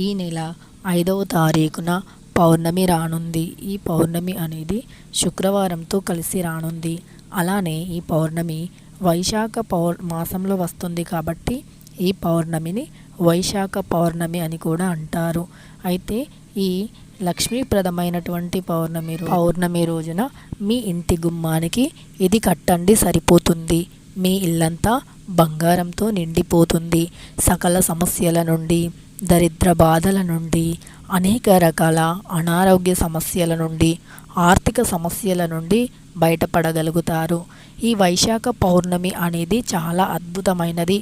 ఈ నెల ఐదవ తారీఖున పౌర్ణమి రానుంది. ఈ పౌర్ణమి అనేది శుక్రవారంతో కలిసి రానుంది. అలానే ఈ పౌర్ణమి వైశాఖ పౌర్ మాసంలో వస్తుంది కాబట్టి ఈ పౌర్ణమిని వైశాఖ పౌర్ణమి అని కూడా అంటారు. అయితే ఈ లక్ష్మీప్రదమైనటువంటి పౌర్ణమి పౌర్ణమి రోజున మీ ఇంటి గుమ్మానికి ఇది కట్టండి సరిపోతుంది. మీ ఇల్లంతా బంగారంతో నిండిపోతుంది. సకల సమస్యల నుండి దరిద్ర బాధల నుండి అనేక రకాల అనారోగ్య సమస్యల నుండి ఆర్థిక సమస్యల నుండి బయటపడగలుగుతారు. ఈ వైశాఖ పౌర్ణమి అనేది చాలా అద్భుతమైనది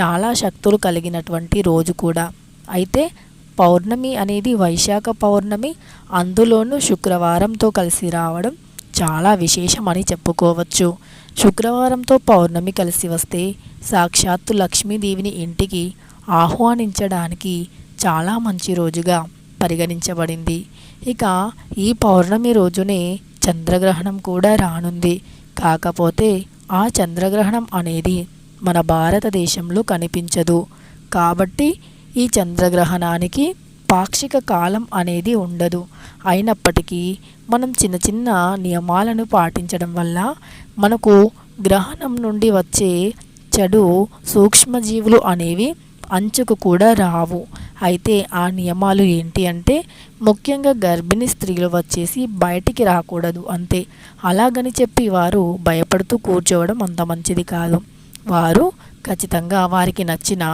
చాలా శక్తులు కలిగినటువంటి రోజు కూడా. అయితే పౌర్ణమి అనేది వైశాఖ పౌర్ణమి అందులోనూ శుక్రవారంతో కలిసి రావడం చాలా విశేషమని చెప్పుకోవచ్చు. శుక్రవారంతో పౌర్ణమి కలిసి వస్తే సాక్షాత్తు లక్ష్మీదేవిని ఇంటికి ఆహ్వానించడానికి చాలా మంచి రోజుగా పరిగణించబడింది. ఇక ఈ పౌర్ణమి రోజునే చంద్రగ్రహణం కూడా రానుంది. కాకపోతే ఆ చంద్రగ్రహణం అనేది మన భారతదేశంలో కనిపించదు. కాబట్టి ఈ చంద్రగ్రహణానికి పాక్షిక కాలం అనేది ఉండదు. అయినప్పటికీ మనం చిన్న చిన్న నియమాలను పాటించడం వల్ల మనకు గ్రహణం నుండి వచ్చే చెడు సూక్ష్మజీవులు అనేవి అంచుకు కూడా రావు. అయితే ఆ నియమాలు ఏంటి అంటే ముఖ్యంగా గర్భిణీ స్త్రీలు వచ్చేసి బయటికి రాకూడదు అంతే. అలాగని చెప్పి వారు భయపడుతూ కూర్చోవడం అంత మంచిది కాదు. వారు ఖచ్చితంగా వారికి నచ్చిన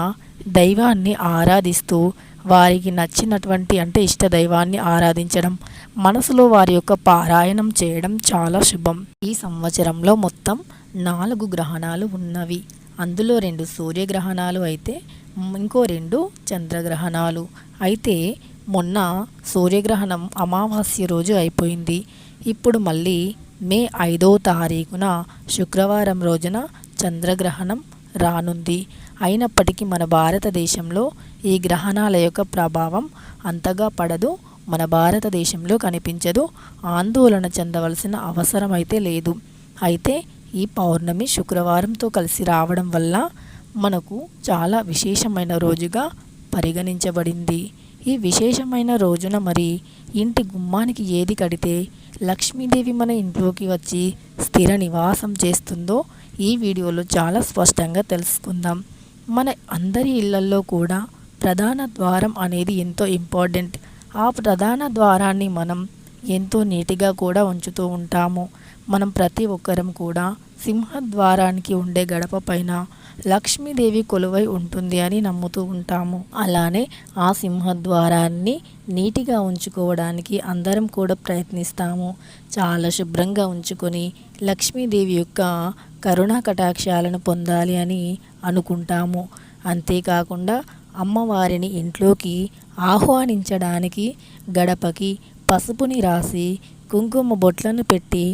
దైవాన్ని ఆరాధిస్తూ వారికి నచ్చినటువంటి అంటే ఇష్ట దైవాన్ని ఆరాధించడం మనసులో వారి యొక్క పారాయణం చేయడం చాలా శుభం. ఈ సంవత్సరంలో మొత్తం నాలుగు గ్రహణాలు ఉన్నవి. అందులో రెండు సూర్యగ్రహణాలు అయితే ఇంకో రెండు చంద్రగ్రహణాలు. అయితే మొన్న సూర్యగ్రహణం అమావాస్య రోజు అయిపోయింది. ఇప్పుడు మళ్ళీ మే ఐదో తారీఖున శుక్రవారం రోజున చంద్రగ్రహణం రానుంది. అయినప్పటికీ మన భారతదేశంలో ఈ గ్రహణాల యొక్క ప్రభావం అంతగా పడదు మన భారతదేశంలో కనిపించదు ఆందోళన చెందవలసిన అవసరం అయితే లేదు. అయితే ఈ పౌర్ణమి శుక్రవారంతో కలిసి రావడం వల్ల మనకు చాలా విశేషమైన రోజుగా పరిగణించబడింది. ఈ విశేషమైన రోజున మరి ఇంటి గుమ్మానికి ఏది కడితే లక్ష్మీదేవి మన ఇంట్లోకి వచ్చి స్థిర నివాసం చేస్తుందో ఈ వీడియోలో చాలా స్పష్టంగా తెలుసుకుందాం. మన అందరి ఇళ్ళల్లో కూడా ప్రధాన ద్వారం అనేది ఎంతో ఇంపార్టెంట్. ఆ ప్రధాన ద్వారాన్ని మనం ఎంతో నీటిగా కూడా ఉంచుతూ ఉంటాము. మనం ప్రతి ఒక్కరం కూడా సింహద్వారానికి ఉండే గడప పైన లక్ష్మీదేవి కొలువై ఉంటుంది అని నమ్ముతూ ఉంటాము. అలానే ఆ సింహద్వారాన్ని నీటిగా ఉంచుకోవడానికి అందరం కూడా ప్రయత్నిస్తాము. చాలా శుభ్రంగా ఉంచుకొని లక్ష్మీదేవి యొక్క కరుణా కటాక్షాలను పొందాలి అని అనుకుంటాము. అంతేకాకుండా అమ్మవారిని ఇంట్లోకి ఆహ్వానించడానికి గడపకి పసుపుని రాసి కుంకుమ బొట్లను పెట్టి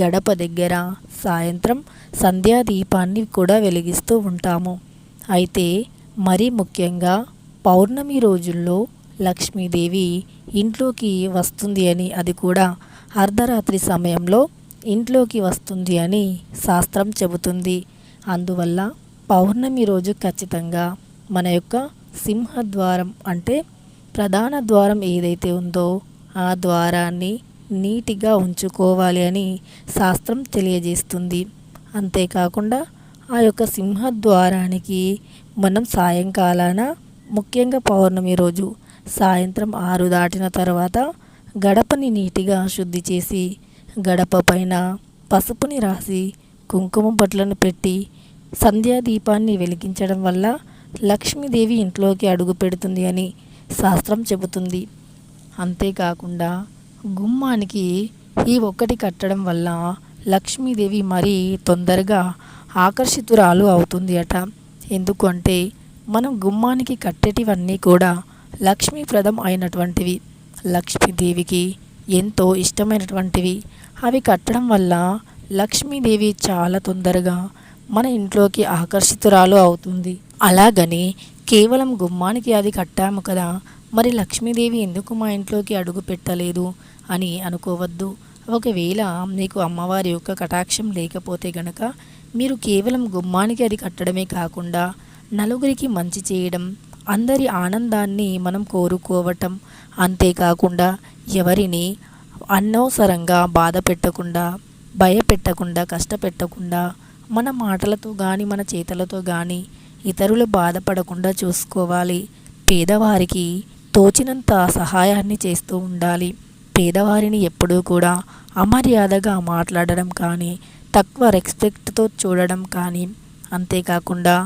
గడప దగ్గర సాయంత్రం సంధ్యాదీపాన్ని కూడా వెలిగిస్తూ ఉంటాము. అయితే మరీ ముఖ్యంగా పౌర్ణమి రోజుల్లో లక్ష్మీదేవి ఇంట్లోకి వస్తుంది అని అది కూడా అర్ధరాత్రి సమయంలో ఇంట్లోకి వస్తుంది అని శాస్త్రం చెబుతుంది. అందువల్ల పౌర్ణమి రోజు ఖచ్చితంగా మన యొక్క సింహద్వారం అంటే ప్రధాన ద్వారం ఏదైతే ఉందో ఆ ద్వారాన్ని నీటిగా ఉంచుకోవాలి అని శాస్త్రం తెలియజేస్తుంది. అంతేకాకుండా ఆ యొక్క సింహద్వారానికి మనం సాయంకాలాన ముఖ్యంగా పౌర్ణమి రోజు సాయంత్రం ఆరు దాటిన తర్వాత గడపని నీటిగా శుద్ధి చేసి గడప పైన పసుపుని రాసి కుంకుమ బొట్లను పెట్టి సంధ్యాదీపాన్ని వెలిగించడం వల్ల లక్ష్మీదేవి ఇంట్లోకి అడుగు పెడుతుంది అని శాస్త్రం చెబుతుంది. అంతేకాకుండా గుమ్మానికి ఈ ఒక్కటి కట్టడం వల్ల లక్ష్మీదేవి మరీ తొందరగా ఆకర్షితురాలు అవుతుంది అట. ఎందుకంటే మనం గుమ్మానికి కట్టేటివన్నీ కూడా లక్ష్మీప్రదం అయినటువంటివి. లక్ష్మీదేవికి ఎంతో ఇష్టమైనటువంటివి. అవి కట్టడం వల్ల లక్ష్మీదేవి చాలా తొందరగా మన ఇంట్లోకి ఆకర్షితురాలు అవుతుంది. అలాగని కేవలం గుమ్మానికి అది కట్టాము కదా. మరి లక్ష్మీదేవి ఎందుకు మా ఇంట్లోకి అడుగు పెట్టలేదు అని అనుకోవద్దు. ఒకవేళ మీకు అమ్మవారి యొక్క కటాక్షం లేకపోతే గనక మీరు కేవలం గుమ్మానికి అది కట్టడమే కాకుండా నలుగురికి మంచి చేయడం అందరి ఆనందాన్ని మనం కోరుకోవటం అంతేకాకుండా ఎవరిని అనవసరంగా బాధ పెట్టకుండా భయపెట్టకుండా కష్టపెట్టకుండా మన మాటలతో కానీ మన చేతలతో కానీ ఇతరులు బాధపడకుండా చూసుకోవాలి. పేదవారికి తోచినంత సహాయాన్ని చేస్తూ ఉండాలి. పేదవారిని ఎప్పుడూ కూడా అమర్యాదగా మాట్లాడడం కానీ తక్కువ రెస్పెక్ట్తో చూడడం కానీ అంతేకాకుండా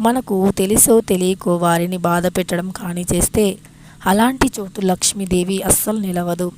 మనకు తెలుసో తెలియకో వారిని బాధ పెట్టడం కానీ చేస్తే అలాంటి చోటు లక్ష్మీదేవి అస్సలు నిలవదు.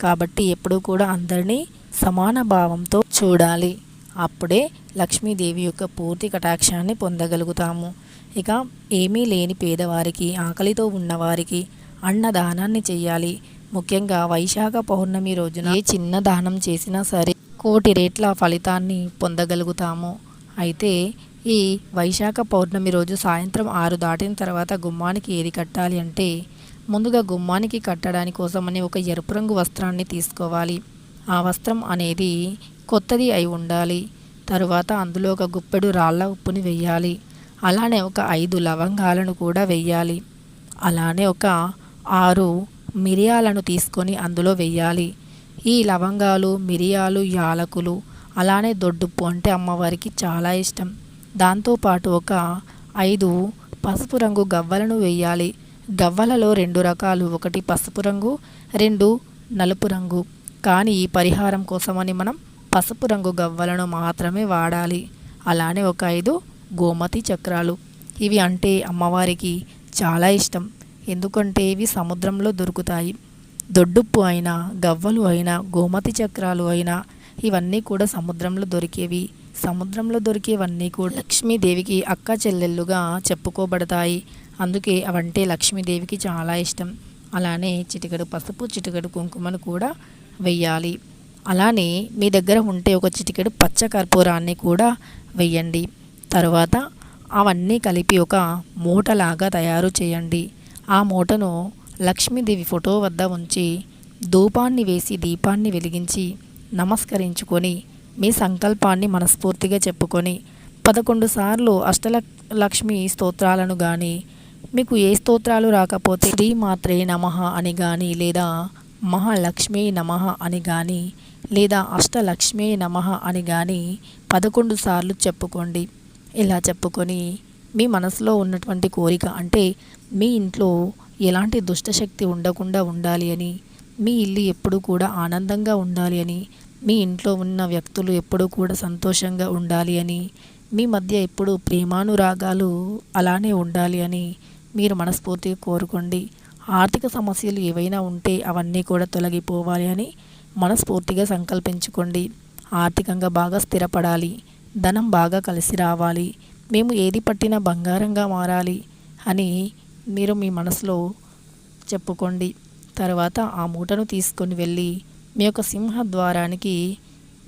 కాబట్టి ఎప్పుడూ కూడా అందరినీ సమాన భావంతో చూడాలి. అప్పుడే లక్ష్మీదేవి యొక్క పూర్తి కటాక్షాన్ని పొందగలుగుతాము. ఇక ఏమీ లేని పేదవారికి ఆకలితో ఉన్నవారికి అన్నదానాన్ని చేయాలి. ముఖ్యంగా వైశాఖ పౌర్ణమి రోజున ఏ చిన్న దానం చేసినా సరే కోటి రేట్ల ఫలితాన్ని పొందగలుగుతాము. అయితే ఈ వైశాఖ పౌర్ణమి రోజు సాయంత్రం ఆరు దాటిన తర్వాత గుమ్మానికి ఏది కట్టాలి అంటే ముందుగా గుమ్మానికి కట్టడానికి కోసమని ఒక ఎరుపు రంగు వస్త్రాన్ని తీసుకోవాలి. ఆ వస్త్రం అనేది కొత్తది అయి ఉండాలి. తరువాత అందులో ఒక గుప్పెడు రాళ్ళ ఉప్పుని వెయ్యాలి. అలానే ఒక ఐదు లవంగాలను కూడా వెయ్యాలి. అలానే ఒక ఆరు మిరియాలను తీసుకొని అందులో వెయ్యాలి. ఈ లవంగాలు మిరియాలు యాలకులు అలానే దొడ్డుప్పు అంటే అమ్మవారికి చాలా ఇష్టం. దాంతోపాటు ఒక ఐదు పసుపు రంగు గవ్వలను వేయాలి గవ్వలలో రెండు రకాలు ఒకటి పసుపు రంగు రెండు నలుపు రంగు. కానీ ఈ పరిహారం కోసమని మనం పసుపు రంగు గవ్వలను మాత్రమే వాడాలి. అలానే ఒక ఐదు గోమతి చక్రాలు. ఇవి అంటే అమ్మవారికి చాలా ఇష్టం. ఎందుకంటే ఇవి సముద్రంలో దొరుకుతాయి. దొడ్డుప్పు అయినా గవ్వలు అయినా గోమతి చక్రాలు అయినా ఇవన్నీ కూడా సముద్రంలో దొరికేవి. సముద్రంలో దొరికేవన్నీ కూడా లక్ష్మీదేవికి అక్క చెల్లెళ్ళుగా చెప్పుకోబడతాయి. అందుకే అవంటే లక్ష్మీదేవికి చాలా ఇష్టం. అలానే చిటికడు పసుపు చిటికడు కుంకుమను కూడా వెయ్యాలి. అలానే మీ దగ్గర ఉంటే ఒక చిటికెడు పచ్చ కర్పూరాన్ని కూడా వెయ్యండి. తర్వాత అవన్నీ కలిపి ఒక మూటలాగా తయారు చేయండి. ఆ మూటను లక్ష్మీదేవి ఫోటో వద్ద ఉంచి ధూపాన్ని వేసి దీపాన్ని వెలిగించి నమస్కరించుకొని మీ సంకల్పాన్ని మనస్ఫూర్తిగా చెప్పుకొని పదకొండు సార్లు అష్టలక్ష్మి స్తోత్రాలను కానీ మీకు ఏ స్తోత్రాలు రాకపోతే శ్రీ మాత్రే నమ అని కానీ లేదా మహాలక్ష్మీ నమ అని కానీ లేదా అష్టలక్ష్మీ నమ అని కానీ పదకొండు సార్లు చెప్పుకోండి. ఇలా చెప్పుకొని మీ మనసులో ఉన్నటువంటి కోరిక అంటే మీ ఇంట్లో ఎలాంటి దుష్టశక్తి ఉండకుండా ఉండాలి అని మీ ఇల్లు ఎప్పుడూ కూడా ఆనందంగా ఉండాలి అని మీ ఇంట్లో ఉన్న వ్యక్తులు ఎప్పుడూ కూడా సంతోషంగా ఉండాలి అని మీ మధ్య ఎప్పుడు ప్రేమానురాగాలు అలానే ఉండాలి అని మీరు మనస్ఫూర్తిగా కోరుకోండి. ఆర్థిక సమస్యలు ఏవైనా ఉంటే అవన్నీ కూడా తొలగిపోవాలి అని మనస్ఫూర్తిగా సంకల్పించుకోండి. ఆర్థికంగా బాగా స్థిరపడాలి. ధనం బాగా కలిసి రావాలి. మేము ఏది పట్టినా బంగారంగా మారాలి అని మీరు మీ మనసులో చెప్పుకోండి. తర్వాత ఆ మూటను తీసుకొని వెళ్ళి మీ యొక్క సింహ ద్వారానికి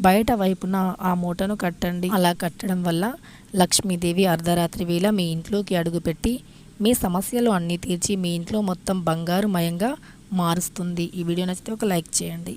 బయట వైపున ఆ మూటను కట్టండి. అలా కట్టడం వల్ల లక్ష్మీదేవి అర్ధరాత్రి వేళ మీ ఇంట్లోకి అడుగుపెట్టి మీ సమస్యలు అన్నీ తీర్చి మీ ఇంట్లో మొత్తం బంగారుమయంగా మారుస్తుంది. ఈ వీడియో నచ్చితే ఒక లైక్ చేయండి.